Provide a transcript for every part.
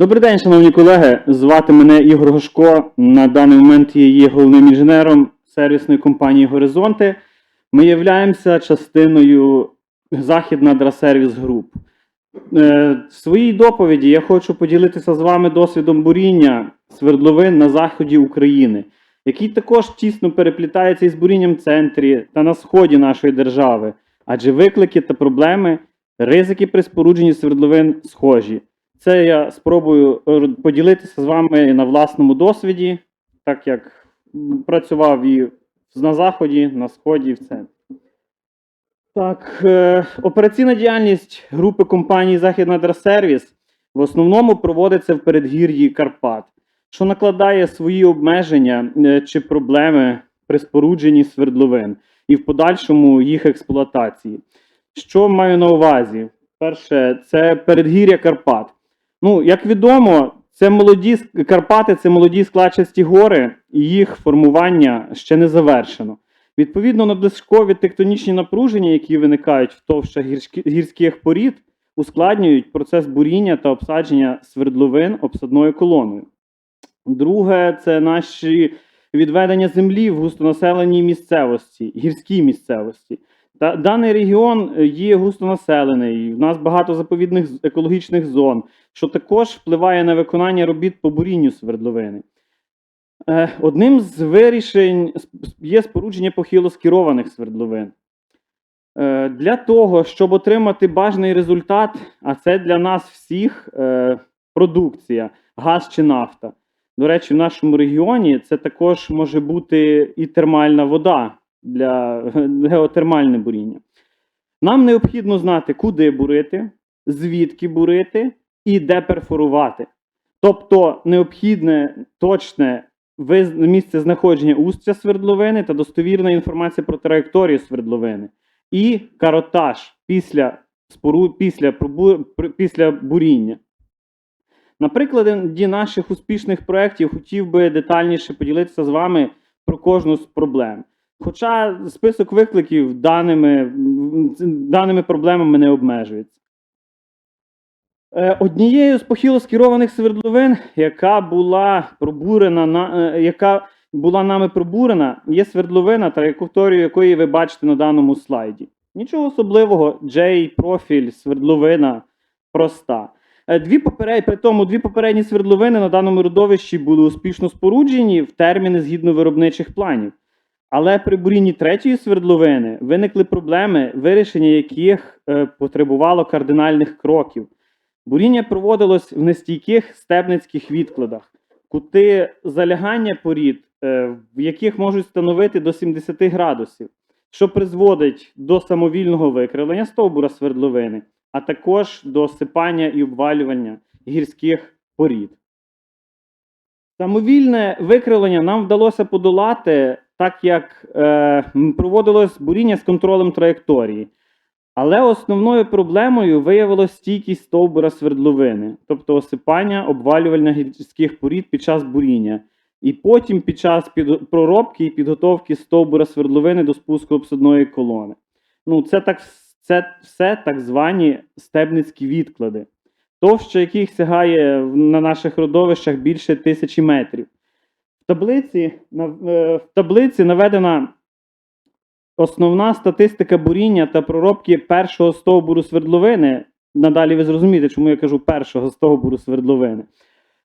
Добрий день, шановні колеги. Звати мене Ігор Гошко. На даний момент я є головним інженером сервісної компанії Горизонти. Ми являємося частиною Західна Драсервіс Груп. Е, В своїй доповіді я хочу поділитися з вами досвідом буріння свердловин на заході України, який також тісно переплітається із бурінням в центрі та на сході нашої держави, адже виклики та проблеми, ризики при спорудженні свердловин схожі. Це я спробую е, поділитися з вами на власному досвіді, так як працював і на заході, на сході, в центрі. Так, е, операційна діяльність групи компанії Західна Драсервіс в основному проводиться в передгір'ї Карпат, що накладає свої обмеження е, чи проблеми при спорудженні свердловин і в подальшому їх експлуатації. Що маю на увазі? Перше, це передгір'я Карпат. Ну, як відомо, це молоді Карпати, це молоді складчасті гори, і їх формування ще не завершено. Відповідно, надлишкові тектонічні напруження, які виникають в товщах гірських порід, ускладнюють процес буріння та обсадження свердловин обсадною колоною. Друге, це наші відведення землі в густонаселеній місцевості, гірській місцевості. Даний регіон е, є густонаселений. В нас багато заповідних екологічних зон, що також впливає на виконання робіт по бурінню свердловини. Е, Одним з вирішень є спорудження похилоскерованих свердловин. Е, Для того, щоб отримати бажаний результат, а це для нас всіх продукція, газ чи нафта. До речі, в нашому регіоні це також може бути і термальна вода для геотермальне буріння. Нам необхідно знати, куди бурити, звідки бурити і де перфорувати. Тобто необхідне точне місце знаходження устя свердловини та достовірна інформація про траєкторію свердловини. І каротаж після, спору, після, після буріння. На прикладі наших успішних проєктів хотів би детальніше поділитися з вами про кожну з проблем. Хоча список викликів даними, даними проблемами не обмежується. Е, Однією з похилоскерованих свердловин, яка була пробурена, на, е, яка була нами пробурена, є свердловина, траєкторію якої ви бачите на даному слайді. Нічого особливого, J, профіль, свердловина проста. Е, Дві попередні, при тому дві попередні свердловини на даному родовищі були успішно споруджені в терміни згідно виробничих планів. Але при бурінні третьої свердловини виникли проблеми, вирішення яких е, потребувало кардинальних кроків. Буріння проводилось в нестійких стебницьких відкладах, кути залягання порід, е, в яких можуть становити до 70 градусів, що призводить до самовільного викривлення стовбура свердловини, а також до осипання і обвалювання гірських порід. Самовільне викривлення нам вдалося подолати, так як е, проводилось буріння з контролем траєкторії. Але основною проблемою виявилось стійкість стовбура свердловини, тобто осипання обвалювання гірських порід під час буріння, і потім під час під... проробки і підготовки стовбура свердловини до спуску обсадної колони. Ну, це, так, це все так звані стебницькі відклади, товща яких сягає на наших родовищах більше тисячі метрів. Таблиці, е, в таблиці наведена Основна статистика буріння та проробки першого стовбуру свердловини. Надалі ви зрозумієте, чому я кажу першого стовбуру свердловини.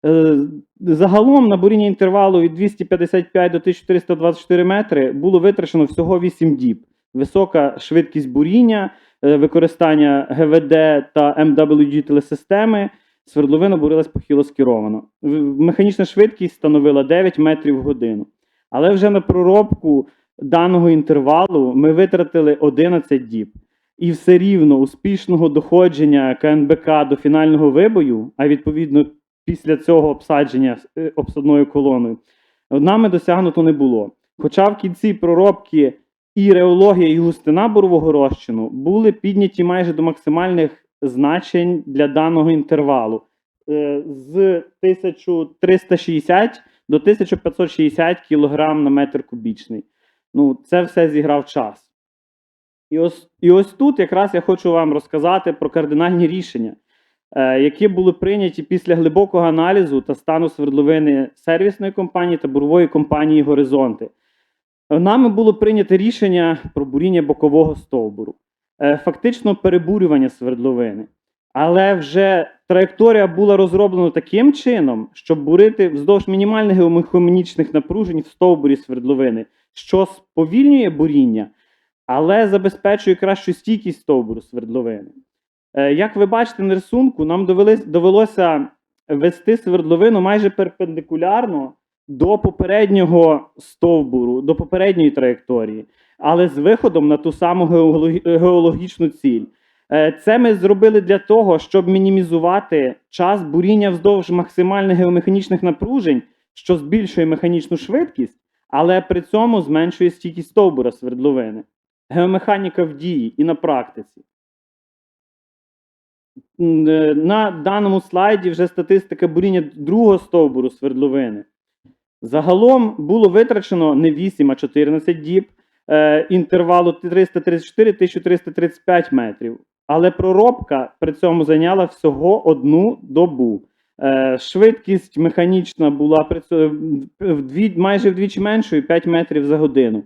Е, Загалом на буріння інтервалу від 255 до 1424 метри було витрачено всього 8 діб. Висока швидкість буріння, е, використання ГВД та MWG телесистеми. Свердловина бурилась похилоскеровано. В- Механічна швидкість становила 9 метрів в годину. Але вже на проробку даного інтервалу ми витратили 11 діб. І все рівно успішного доходження КНБК до фінального вибою, а відповідно після цього обсадження е, обсадною колоною, нами досягнуто не було. Хоча в кінці проробки і реологія, і густина бурового розчину були підняті майже до максимальних значень для даного інтервалу е, з 1360 до 1560 кг на метр кубічний. Ну, це все зіграв час. І ось, і ось тут якраз я хочу вам розказати про кардинальні рішення. е, які були прийняті після глибокого аналізу та стану свердловини сервісної компанії та бурової компанії Горизонти. Нами було прийнято рішення про буріння бокового стовбуру, фактично перебурювання свердловини. Але вже траєкторія була розроблена таким чином, щоб бурити вздовж мінімальних геомеханічних напружень в стовбурі свердловини, що сповільнює буріння, але забезпечує кращу стійкість стовбуру свердловини. Е, Як ви бачите на рисунку, нам довелося вести свердловину майже перпендикулярно до попереднього стовбуру, до попередньої траєкторії, але з виходом на ту саму геологічну ціль. Е, Це ми зробили для того, щоб мінімізувати час буріння вздовж максимальних геомеханічних напружень, що збільшує механічну швидкість, але при цьому зменшує стійкість стовбура свердловини. Геомеханіка в дії і на практиці. Е, На даному слайді вже статистика буріння другого стовбуру свердловини. Загалом було витрачено не 8, а 14 діб е, інтервалу 334-1335 метрів. Але проробка при цьому зайняла всього одну добу. Е, швидкість механічна була вдві, майже вдвічі меншою 5 метрів за годину.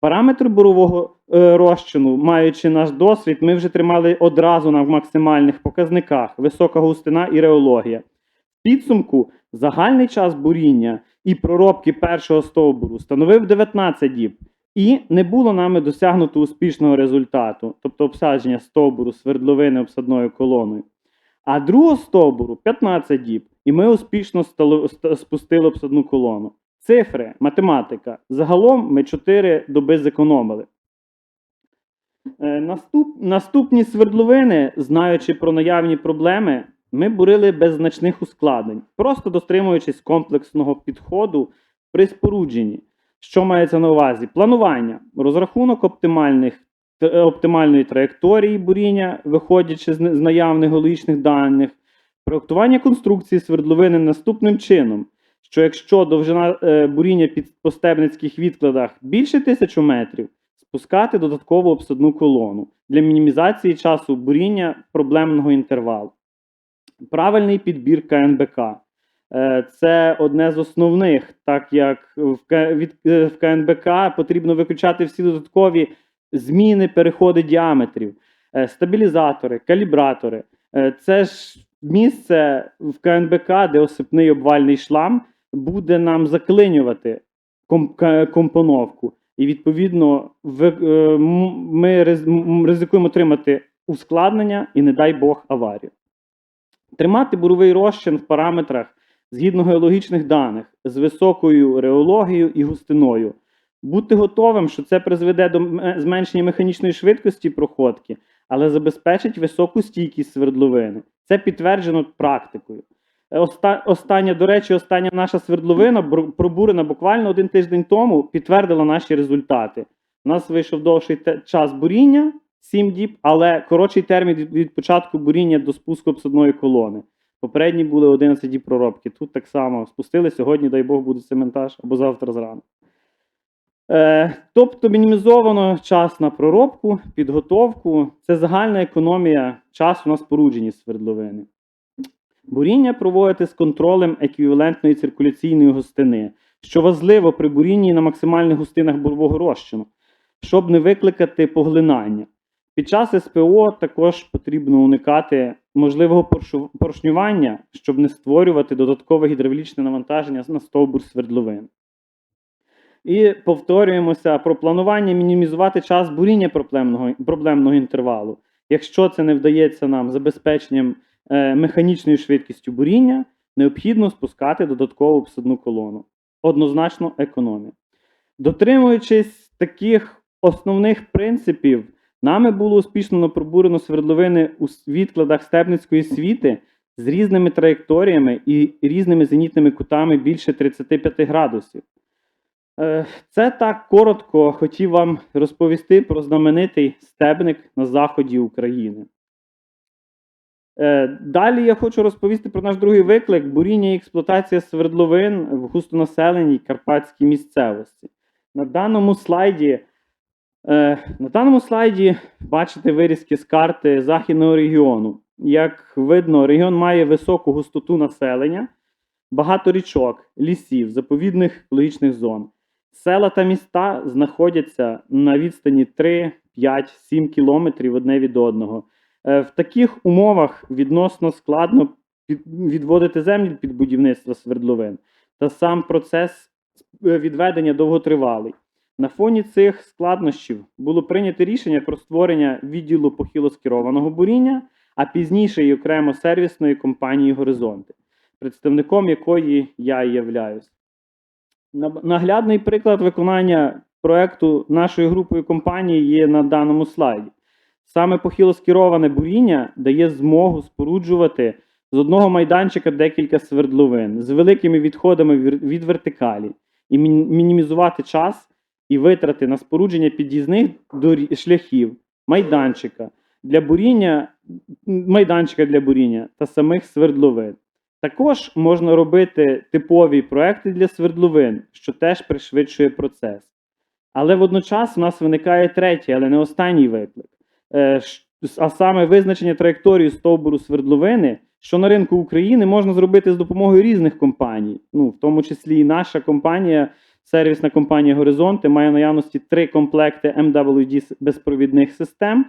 Параметр бурового е, розчину, маючи наш досвід, ми вже тримали одразу на максимальних показниках висока густина і реологія. В підсумку загальний час буріння і проробки першого стовбуру становив 19 діб, і не було нами досягнуто успішного результату, тобто обсадження стовбуру свердловини обсадною колоною. А другого стовбуру 15 діб, і ми успішно спустили обсадну колону. Цифри, математика. Загалом ми 4 доби зекономили. Е, Наступ, наступні свердловини, знаючи про наявні проблеми, ми бурили без значних ускладнень, просто дотримуючись комплексного підходу при спорудженні. Що мається на увазі? Планування, розрахунок оптимальних, е, оптимальної траєкторії буріння, виходячи з, наявних геологічних даних, проєктування конструкції свердловини наступним чином, що якщо довжина е, буріння під по стебницьких відкладах більше тисячу метрів, спускати додаткову обсадну колону для мінімізації часу буріння проблемного інтервалу. Правильний підбір КНБК. Е, Це одне з основних, так як е, в КНБК потрібно виключати всі додаткові зміни, переходи діаметрів, Е, стабілізатори, калібратори. Це ж місце в КНБК, де осипний обвальний шлам буде нам заклинювати компоновку. І відповідно ми ризикуємо отримати ускладнення і, не дай Бог, аварію. Тримати буровий розчин в параметрах згідно геологічних даних з високою реологією і густиною. Бути готовим, що це призведе до зменшення механічної швидкості проходки, але забезпечить високу стійкість свердловини. Це підтверджено практикою. Е, Оста- остання, до речі, остання наша свердловина, пробурена буквально один тиждень тому, підтвердила наші результати. У нас вийшов довший час буріння 7 діб, але коротший термін від, від початку буріння до спуску обсадної колони. Попередні були 11 діб проробки. Тут так само спустили. Сьогодні, дай Бог, буде цементаж або завтра зранку. Е, тобто мінімізовано час на проробку, підготовку. Це загальна економія часу на спорудженні свердловини. Буріння проводити з контролем еквівалентної циркуляційної густини, що важливо при бурінні на максимальних густинах бурового розчину, щоб не викликати поглинання. Під час СПО також потрібно уникати можливого поршнювання, щоб не створювати додаткове гідравлічне навантаження на стовбур свердловин. І повторюємося про планування мінімізувати час буріння проблемного, проблемного інтервалу. Якщо це не вдається нам забезпеченням е, механічною швидкістю буріння, необхідно спускати додаткову обсадну колону. Однозначно економія. Дотримуючись таких основних принципів, нами було успішно пробурено свердловини у відкладах стебницької світи з різними траєкторіями і різними зенітними кутами більше 35 градусів. Е, Це так коротко хотів вам розповісти про знаменитий стебник на заході України. Е, Далі я хочу розповісти про наш другий виклик буріння і експлуатація свердловин в густонаселеній карпатській місцевості. На даному слайді, на даному слайді бачите вирізки з карти Західного регіону. як видно, регіон має високу густоту населення, багато річок, лісів, заповідних екологічних зон. Села та міста знаходяться на відстані 3, 5, 7 кілометрів одне від одного. Е, В таких умовах відносно складно відводити землі під будівництво свердловин, та сам процес е, відведення довготривалий. На фоні цих складнощів було прийнято рішення про створення відділу похилоскерованого буріння, а пізніше й окремо сервісної компанії Горизонти, представником якої я і являюсь. Наглядний приклад виконання проекту нашою групою компаній є на даному слайді. Саме похилоскероване буріння дає змогу споруджувати з одного майданчика декілька свердловин з великими відходами від вертикалі і мінімізувати час і витрати на спорудження під'їзних шляхів, майданчика для буріння, майданчика для буріння та самих свердловин. Також можна робити типові проекти для свердловин, що теж пришвидшує процес. Але водночас у нас виникає третій, але не останній виклик. Е, А саме визначення траєкторії стовбуру свердловини, що на ринку України можна зробити з допомогою різних компаній. Ну, в тому числі і наша компанія, сервісна компанія Горизонти, має наявності три комплекти MWD безпровідних систем,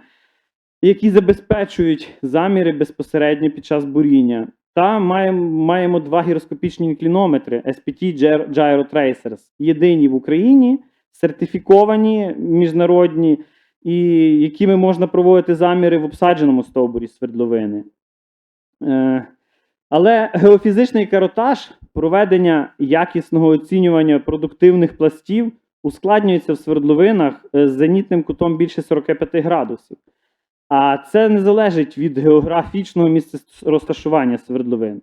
які забезпечують заміри безпосередньо під час буріння. Та маємо, маємо два гіроскопічні інклінометри SPT Gyro Tracers, єдині в Україні, сертифіковані міжнародні, і якими можна проводити заміри в обсадженому стовбурі свердловини. Е, але геофізичний каротаж, проведення якісного оцінювання продуктивних пластів ускладнюється в свердловинах е, з зенітним кутом більше 45 градусів. А це не залежить від географічного місця розташування свердловин.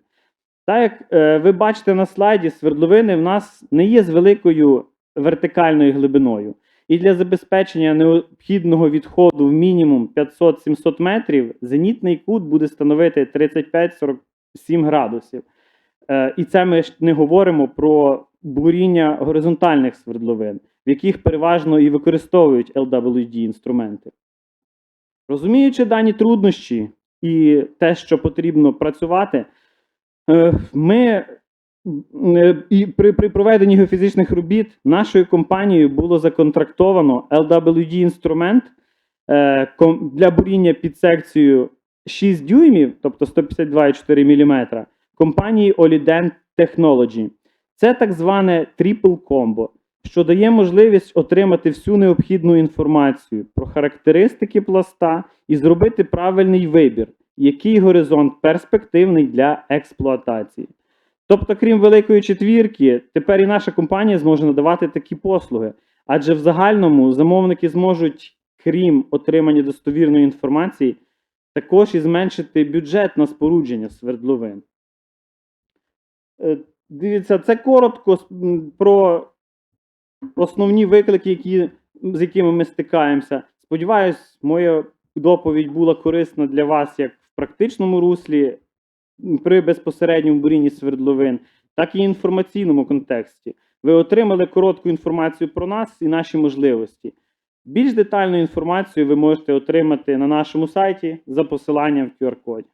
Так як е, ви бачите на слайді, свердловини в нас не є з великою вертикальною глибиною. І для забезпечення необхідного відходу в мінімум 500-700 метрів зенітний кут буде становити 35-47 градусів. Е, і це ми ж не говоримо про буріння горизонтальних свердловин, в яких переважно і використовують LWD інструменти. Розуміючи дані труднощі і те, що потрібно працювати, е, ми е, і при, при проведенні геофізичних робіт нашою компанією було законтрактовано LWD інструмент для буріння під секцією 6 дюймів, тобто 152,4 мм, компанії Oliden Technology. Це так зване Triple Combo, що дає можливість отримати всю необхідну інформацію про характеристики пласта і зробити правильний вибір, який горизонт перспективний для експлуатації. Тобто, крім великої четвірки, тепер і наша компанія зможе надавати такі послуги, адже в загальному замовники зможуть, крім отримання достовірної інформації, також і зменшити бюджет на спорудження свердловин. Е, Дивіться, це коротко про основні виклики, які, з якими ми стикаємося. Сподіваюсь, моя доповідь була корисна для вас як в практичному руслі при безпосередньому бурінні свердловин, так і інформаційному контексті. Ви отримали коротку інформацію про нас і наші можливості. Більш детальну інформацію ви можете отримати на нашому сайті за посиланням в QR-коді.